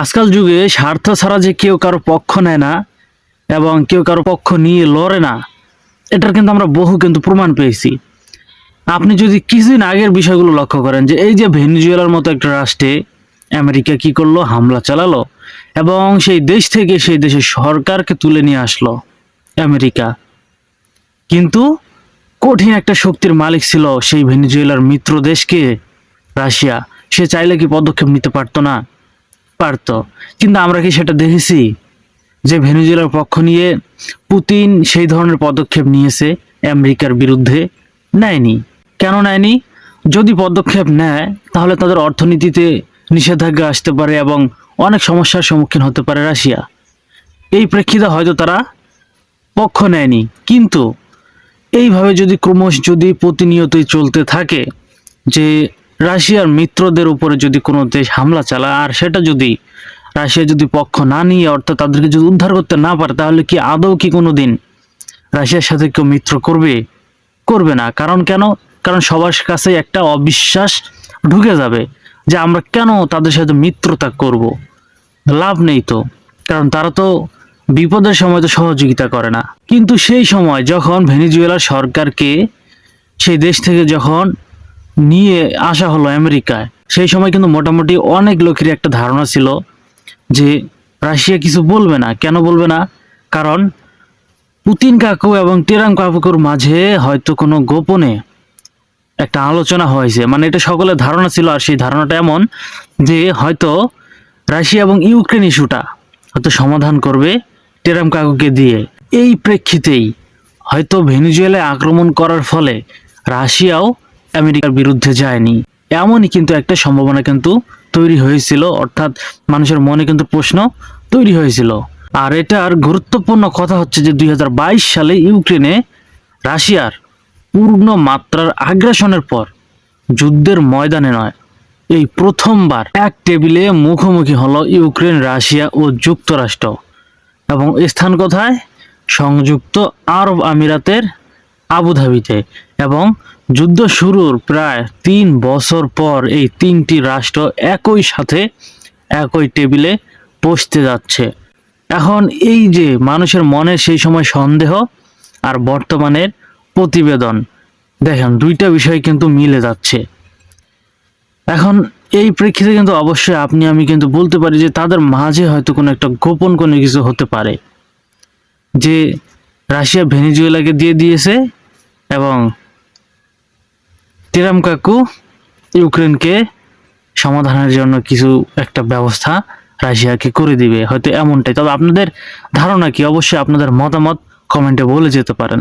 আজকাল যুগে স্বার্থ ছাড়া যে কেউ কারও পক্ষ নেয় না এবং কেউ কারও পক্ষ নিয়ে লড়ে না, এটার কিন্তু আমরা বহু কিন্তু প্রমাণ পেয়েছি। আপনি যদি কিছুদিন আগের বিষয়গুলো লক্ষ্য করেন যে এই যে ভেনিজুয়েলার মতো একটা রাষ্ট্রে আমেরিকা কি করল? হামলা চালালো এবং সেই দেশ থেকে সেই দেশের সরকারকে তুলে নিয়ে আসলো আমেরিকা। কিন্তু কঠিন একটা শক্তির মালিক ছিল সেই ভেনিজুয়েলার মিত্র দেশকে রাশিয়া। সে চাইলে কি পদক্ষেপ নিতে পারতো না? পারতো। কিন্তু আমরা কি সেটা দেখেছি? যে ভেনিজুয়েলার পক্ষ নিয়ে পুতিন সেই ধরনের পদক্ষেপ নিয়েছে আমেরিকার বিরুদ্ধে নেয়নি। কেন নেয়নি? যদি পদক্ষেপ নেয়, তাহলে তাদের অর্থনীতিতে নিষেধাজ্ঞা আসতে পারে এবং অনেক সমস্যার সম্মুখীন হতে পারে রাশিয়া। এই প্রেক্ষিতে হয়তো তারা পক্ষ নেয়নি। কিন্তু এইভাবে যদি ক্রমশ যদি প্রতিনিয়তই চলতে থাকে যে রাশিয়ার মিত্রদের উপরে যদি কোনো দেশ হামলা চালায়, আর সেটা যদি রাশিয়া যদি পক্ষ না নিয়ে, অর্থাৎ তাদেরকে যদি উদ্ধার করতে না পারে, তাহলে কি আদৌ কি কোনো দিন রাশিয়ার সাথে কেউ মিত্র করবে? করবে না। কারণ কেন? কারণ সবার কাছে একটা অবিশ্বাস ঢুকে যাবে যে আমরা কেন তাদের সাথে মিত্রতা করব? লাভ নেই তো। কারণ তারা তো বিপদের সময় তো সহযোগিতা করে না। কিন্তু সেই সময় যখন ভেনিজুয়েলার সরকারকে, সেই দেশ থেকে যখন নিয়ে আসা হলো আমেরিকায়। সেই সময় কিন্তু মোটামুটি অনেক লোকের একটা ধারণা ছিল যে রাশিয়া কিছু বলবে না। কেন বলবে না? কারণ পুতিন কাকু এবং টেরাম কাকুর মাঝে হয়তো কোনো গোপনে একটা আলোচনা হয়েছে। মানে এটা সকলের ধারণা ছিল আর সেই ধারণাটা এমন যে হয়তো রাশিয়া এবং ইউক্রেন ইস্যুটা হয়তো সমাধান করবে টেরাম কাকুকে দিয়ে। এই প্রেক্ষিতেই হয়তো ভেনিজুয়েলায় আক্রমণ করার ফলে রাশিয়াও আমেরিকার বিরুদ্ধে যায়নি। এমনই কিন্তু একটা সম্ভাবনা কিন্তু তৈরি হয়েছিল, অর্থাৎ মানুষের মনে কিন্তু প্রশ্ন তৈরি হয়েছিল। আর এটার গুরুত্বপূর্ণ কথা হচ্ছে যে দুই সালে ইউক্রেনে রাশিয়ার পূর্ণ মাত্রার আগ্রাসনের পর যুদ্ধের ময়দানে নয়, এই প্রথমবার এক টেবিলে মুখোমুখি হলো ইউক্রেন, রাশিয়া ও যুক্তরাষ্ট্র। এবং স্থান কোথায়? সংযুক্ত আরব আমিরাতের আবুধাবিতে। এবং যুদ্ধ শুরুর প্রায় তিন বছর পর এই তিনটি রাষ্ট্র একই সাথে একই টেবিলে বসতে যাচ্ছে। এখন এই যে মানুষের মনে সেই সময় সন্দেহ আর বর্তমানের প্রতিবেদন, দেখেন দুইটা বিষয় কিন্তু মিলে যাচ্ছে। এখন এই প্রেক্ষিতে কিন্তু অবশ্যই আপনি, আমি কিন্তু বলতে পারি যে তাদের মাঝে হয়তো কোনো একটা গোপন কোনো কিছু হতে পারে। যে রাশিয়া ভেনিজুয়েলাকে দিয়ে দিয়েছে এবং টেরাম কাকু, ইউক্রেনকে সমাধানের জন্য কিছু একটা ব্যবস্থা রাশিয়াকে করে দিবে, হয়তো এমনটাই। তবে আপনাদের ধারণা কি? অবশ্যই আপনাদের মতামত কমেন্টে বলে যেতে পারেন।